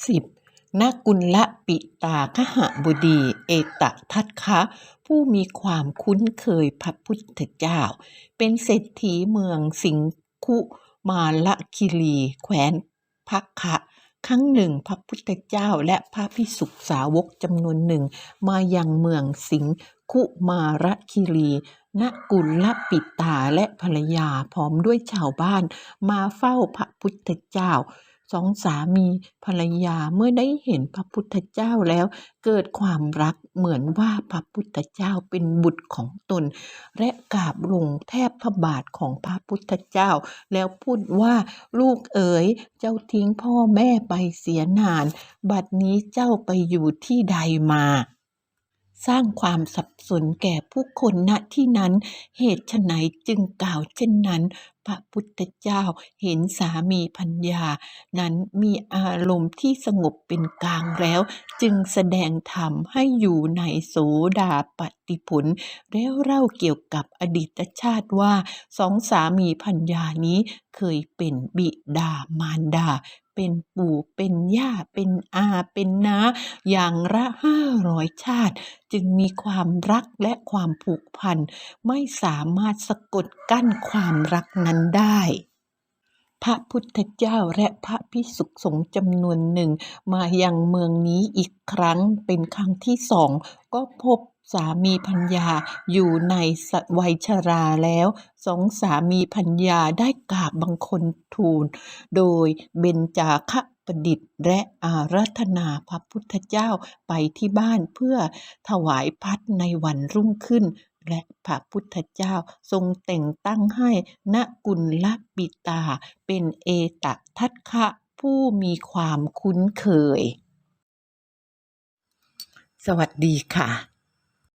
10. นกุลปิตาคหบุดี เอตทัตคะ ผู้มีความคุ้นเคยพระพุทธเจ้า เป็นเศรษฐีเมืองสิงคุมาลคิรีแคว้นพักคะครั้งหนึ่งพระพุทธเจ้าและพระพิสุสาวกจำนวนหนึ่ง มายังเมืองสิงคุมาระคิรีนกุลปิตาและภรรยาพร้อมด้วยชาวบ้าน มาเฝ้าพระพุทธเจ้า สองสามีภรรยาเมื่อได้เห็นพระพุทธเจ้าแล้ว เกิดความรักเหมือนว่าพระพุทธเจ้าเป็นบุตรของตน และกราบลงแทบพระบาทของพระพุทธเจ้า แล้วพูดว่าลูกเอ๋ยเจ้าทิ้งพ่อแม่ไปเสียนาน บัดนี้เจ้าไปอยู่ที่ใดมาสร้างความสับสนแก่ผู้คนณที่นั้น เหตุไฉนจึงกล่าวเช่นนั้นพระพุทธเจ้าเห็นสามีพัญญา นั้นมีอารมณ์ที่สงบเป็นกลางแล้ว จึงแสดงธรรมให้อยู่ในโสดาปฏิผล แล้วเล่าเกี่ยวกับอดีตชาติว่าสองสามีพัญญานี้เคยเป็นบิดามารดาเป็นปู่เป็นย่าเป็นอาเป็นน้า อย่างละห้าร้อยชาติ จึงมีความรักและความผูกพัน ไม่สามารถสะกดกั้นความรักนั้นได้ พระพุทธเจ้าและพระภิกษุสงฆ์จำนวนหนึ่ง มายังเมืองนี้อีกครั้งเป็นครั้งที่สอง ก็พบสามีพัญญาอยู่ในสวัยชราแล้วสองสามีพัญญาได้กราบบังคลทูล โดยเบญจาคประดิษฐ์และอาราธนาพระพุทธเจ้าไปที่บ้านเพื่อถวายพัดในวันรุ่งขึ้น และพระพุทธเจ้าทรงแต่งตั้งให้นกุลปิตา เป็นเอตทัตคะผู้มีความคุ้นเคย สวัสดีค่ะ